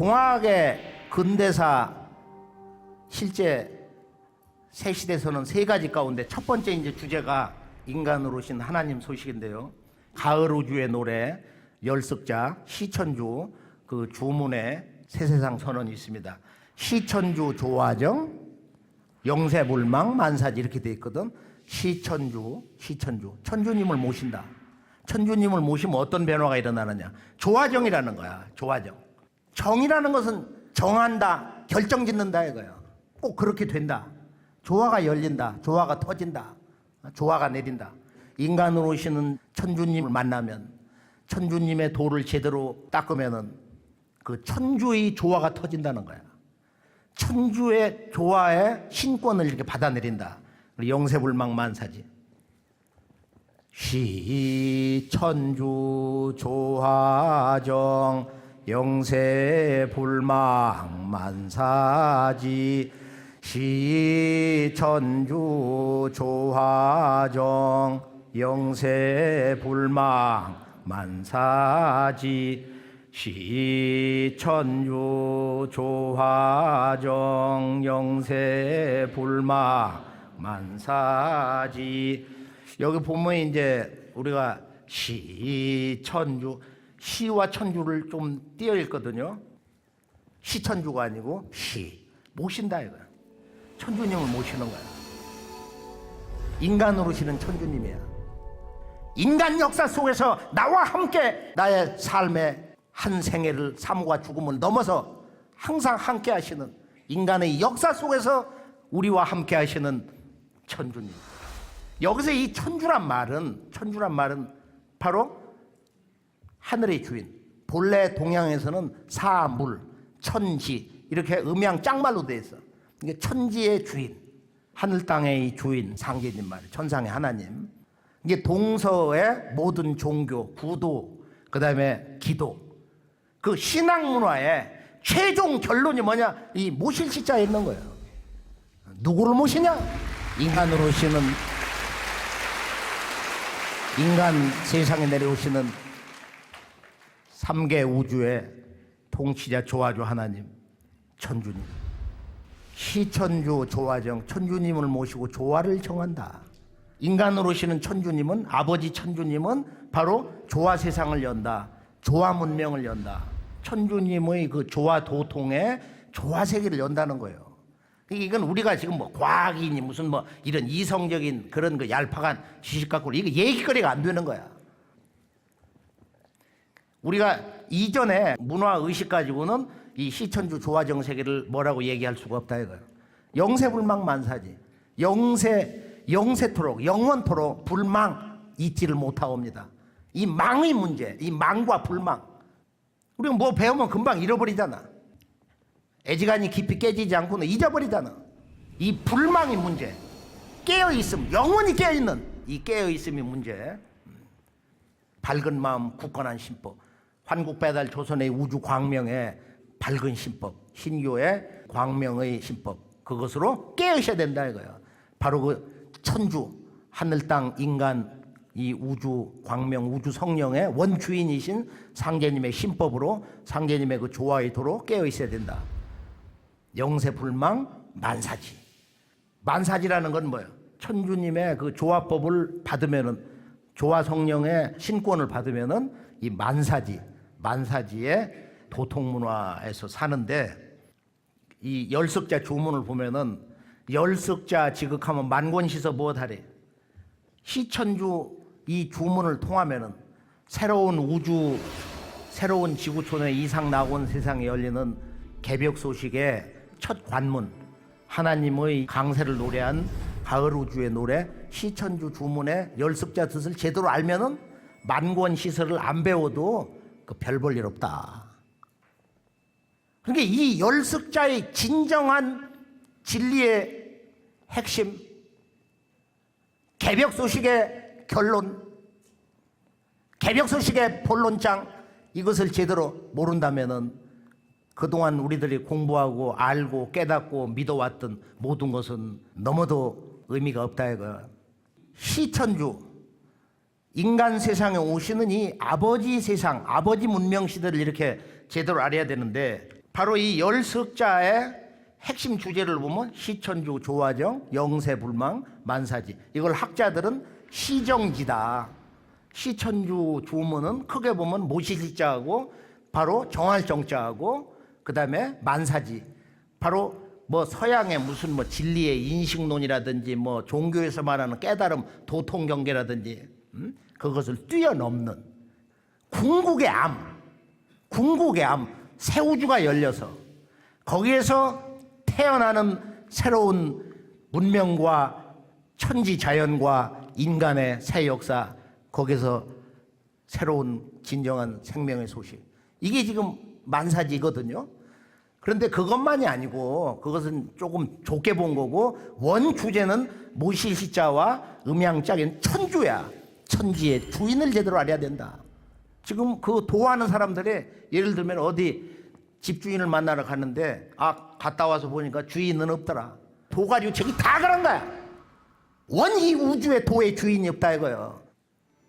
동학의 근대사 실제 새 시대에서는 세 가지 가운데 첫 번째 이제 주제가 인간으로 오신 하나님 소식인데요. 가을 우주의 노래, 열석자, 시천주, 그 주문에 세세상 선언이 있습니다. 시천주 조화정, 영세불망, 만사지 이렇게 돼 있거든. 시천주, 시천주, 천주님을 모신다. 천주님을 모시면 어떤 변화가 일어나느냐? 조화정이라는 거야. 조화정. 정이라는 것은 정한다, 결정 짓는다 이거야. 꼭 그렇게 된다. 조화가 열린다. 조화가 터진다. 조화가 내린다. 인간으로 오시는 천주님을 만나면 천주님의 도를 제대로 닦으면은 그 천주의 조화가 터진다는 거야. 천주의 조화의 신권을 이렇게 받아내린다. 영세불망 만사지. 시 천주 조화정 영세 불망 만사지 시천주 조화정 영세 불망 만사지 시천주 조화정 영세 불망 만사지. 여기 보면 이제 우리가 시천주 시와 천주를 좀 띄어 읽거든요. 시천주가 아니고 시 모신다 이거야. 천주님을 모시는 거야. 인간으로 오시는 천주님이야. 인간 역사 속에서 나와 함께 나의 삶의 한 생애를 삶과 죽음을 넘어서 항상 함께 하시는 인간의 역사 속에서 우리와 함께 하시는 천주님. 여기서 이 천주란 말은 천주란 말은 바로 하늘의 주인. 본래 동양에서는 사물, 천지 이렇게 음양 짝말로 돼 있어. 이게 천지의 주인, 하늘 땅의 주인 상계님 말, 천상의 하나님. 이게 동서의 모든 종교, 구도, 그다음에 기도. 그 신앙 문화의 최종 결론이 뭐냐? 이 모실 시자에 있는 거예요. 누구를 모시냐? 인간으로 오시는 인간 세상에 내려오시는 삼계 우주의 통치자 조화주 하나님 천주님 시천주 조화정 천주님을 모시고 조화를 정한다. 인간으로 오시는 천주님은 아버지 천주님은 바로 조화 세상을 연다. 조화 문명을 연다. 천주님의 그 조화 도통의 조화 세계를 연다는 거예요. 이건 우리가 지금 뭐 과학이니 무슨 뭐 이런 이성적인 그런 그 얄팍한 지식 갖고 이거 얘기거리가 안 되는 거야. 우리가 이전에 문화 의식 가지고는 이 시천주 조화정 세계를 뭐라고 얘기할 수가 없다 이거예요. 영세불망 만사지. 영세 영세토록 영원토록 불망 잊지를 못하옵니다. 이 망의 문제, 이 망과 불망. 우리가 뭐 배우면 금방 잃어버리잖아. 애지간히 깊이 깨지지 않고는 잊어버리잖아. 이 불망의 문제. 깨어 있음, 영원히 깨어 있는 이 깨어 있음이 문제. 밝은 마음, 굳건한 신법. 환국 배달 조선의 우주 광명의 밝은 신법, 신교의 광명의 신법. 그것으로 깨어셔야 된다 이거야. 바로 그 천주, 하늘 땅 인간 이 우주 광명 우주 성령의 원주인이신 상제님의 신법으로 상제님의 그 조화의 도로 깨어 있어야 된다. 영세 불망 만사지. 만사지라는 건 뭐예요? 천주님의 그 조화법을 받으면은 조화 성령의 신권을 받으면은 이 만사지, 만사지의 도통 문화에서 사는데 이 열석자 주문을 보면은 열석자 지극하면 만권시서 무엇하래? 시천주 이 주문을 통하면은 새로운 우주, 새로운 지구촌의 이상 나온 세상에 열리는 개벽 소식의 첫 관문, 하나님의 강세를 노래한 가을 우주의 노래 시천주 주문의 열석자 뜻을 제대로 알면은 만권 시설을 안 배워도 그 별 볼 일 없다. 그러니까 이 열석자의 진정한 진리의 핵심, 개벽 소식의 결론, 개벽 소식의 본론장 이것을 제대로 모른다면은 그동안 우리들이 공부하고 알고 깨닫고 믿어왔던 모든 것은 너무도 의미가 없다 이거. 시천주 인간 세상에 오시는 이 아버지 세상, 아버지 문명 시대를 이렇게 제대로 알아야 되는데 바로 이 열석자의 핵심 주제를 보면 시천주 조화정 영세불망 만사지. 이걸 학자들은 시정지다. 시천주 주문은 크게 보면 모시시자하고 바로 정할정자하고 그 다음에 만사지. 바로 뭐 서양의 무슨 뭐 진리의 인식론이라든지 뭐 종교에서 말하는 깨달음 도통 경계라든지 음? 그것을 뛰어넘는 궁극의 암 궁극의 암 새 우주가 열려서 거기에서 태어나는 새로운 문명과 천지 자연과 인간의 새 역사 거기서 새로운 진정한 생명의 소식 이게 지금 만사지거든요. 그런데 그것만이 아니고 그것은 조금 좁게 본 거고 원 주제는 모시시자와 음양짝인 천주야. 천지의 주인을 제대로 알아야 된다. 지금 그 도하는 사람들이 예를 들면 어디 집주인을 만나러 갔는데 아 갔다 와서 보니까 주인은 없더라. 도가리 책이 다 그런 거야. 원이 우주의 도의 주인이 없다 이거예요.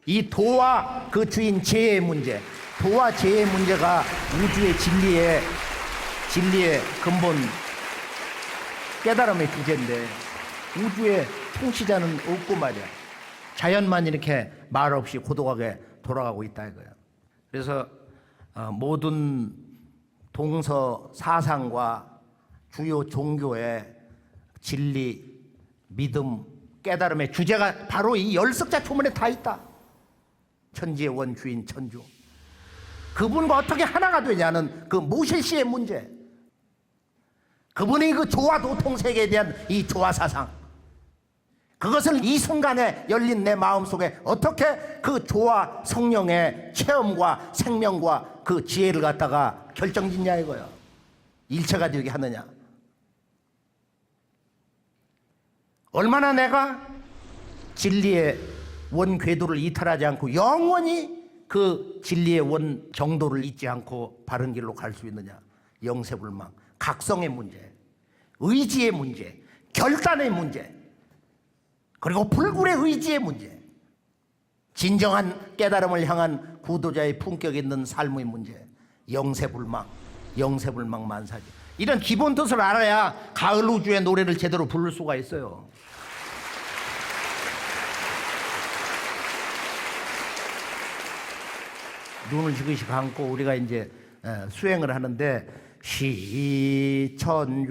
이 도와 그 주인 죄의 문제, 도와 죄의 문제가 우주의 진리의 진리의 근본 깨달음의 주제인데 우주의 통치자는 없고 말이야. 자연만 이렇게 말 없이 고독하게 돌아가고 있다 이거예요. 그래서 어, 모든 동서 사상과 주요 종교의 진리, 믿음, 깨달음의 주제가 바로 이 열석자 초문에 다 있다. 천지의 원주인 천주. 그분과 어떻게 하나가 되냐는 그 모실시의 문제. 그분의 그 조화 도통 세계에 대한 이 조화 사상. 그것을 이 순간에 열린 내 마음 속에 어떻게 그 조화 성령의 체험과 생명과 그 지혜를 갖다가 결정짓냐 이거요. 일체가 되게 하느냐. 얼마나 내가 진리의 원 궤도를 이탈하지 않고 영원히 그 진리의 원 정도를 잊지 않고 바른 길로 갈 수 있느냐. 영세불망, 각성의 문제, 의지의 문제, 결단의 문제, 그리고 불굴의 의지의 문제, 진정한 깨달음을 향한 구도자의 품격 있는 삶의 문제, 영세불망, 영세불망 만사지. 이런 기본 뜻을 알아야 가을 우주의 노래를 제대로 부를 수가 있어요. 눈을 지그시 감고 우리가 이제 에, 수행을 하는데 시천주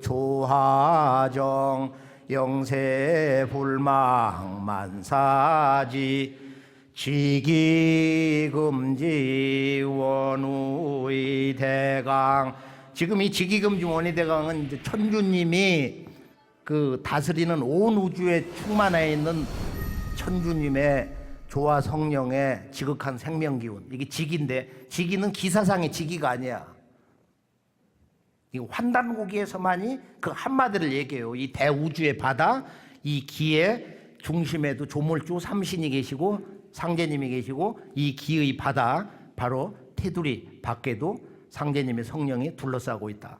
조하정 영세 불망 만사지 지기금지 원우의 대강 지금 이 지기금지 원의 대강은 천주님이 그 다스리는 온 우주에 충만해 있는 천주님의 조화 성령의 지극한 생명 기운 이게 직인데 직이는 기사상의 직이가 아니야. 이 환단고기에서만이 그 한마디를 얘기해요. 이 대우주의 바다, 이 기의 중심에도 조물주 삼신이 계시고 상제님이 계시고 이 기의 바다 바로 테두리 밖에도 상제님의 성령이 둘러싸고 있다.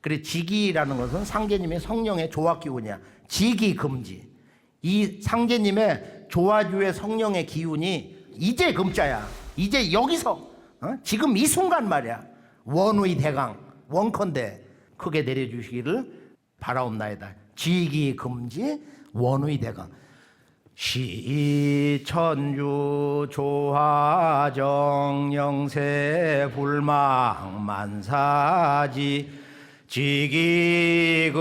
그래 지기라는 것은 상제님의 성령의 조화 기운이야. 지기 금지. 이 상제님의 조화주의 성령의 기운이 이제 금자야. 이제 여기서 어? 지금 이 순간 말이야. 원의 대강 원컨대 크게 내려주시기를 바라옵나이다. 지기 금지 원의 대강. 시천주 조화정 영세 불망 만사지 지기금지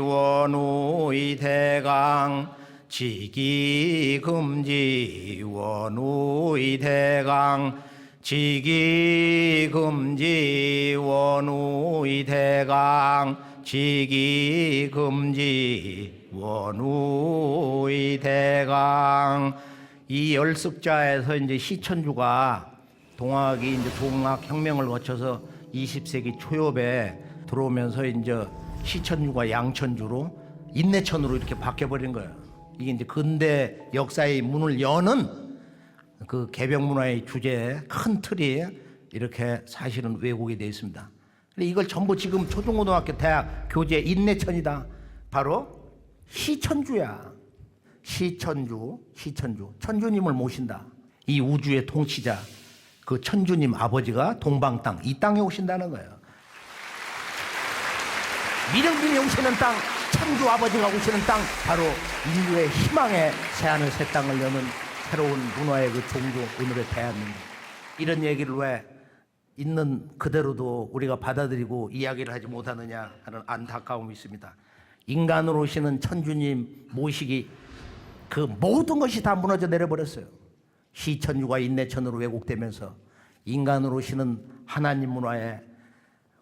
원우의 대강 지기금지 원우의 대강 지기금지 원우의 대강 지기금지 원우의 대강 이 열습자에서 이제 시천주가 동학이 이제 동학 혁명을 거쳐서 20세기 초엽에 들어오면서 이제 시천주가 양천주로 인내천으로 이렇게 바뀌어 버린 거예요. 이게 이제 근대 역사의 문을 여는 그 개벽 문화의 주제에 큰 틀이 이렇게 사실은 왜곡이 되어 있습니다. 이걸 전부 지금 초중고등학교 대학 교재 인내천이다. 바로 시천주야. 시천주, 시천주. 천주님을 모신다. 이 우주의 통치자. 그 천주님 아버지가 동방 땅, 이 땅에 오신다는 거예요. 미령님이 오시는 땅, 천주 아버지가 오시는 땅, 바로 인류의 희망의 새하늘 새 땅을 여는 새로운 문화의 그 종교, 오늘의 대한민국. 이런 얘기를 왜 있는 그대로도 우리가 받아들이고 이야기를 하지 못하느냐 하는 안타까움이 있습니다. 인간으로 오시는 천주님 모시기 그 모든 것이 다 무너져 내려버렸어요. 시천주가 인내천으로 왜곡되면서 인간으로 오시는 하나님 문화의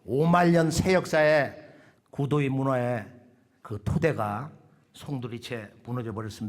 5만 년 새 역사의 구도의 문화의 그 토대가 송두리째 무너져 버렸습니다.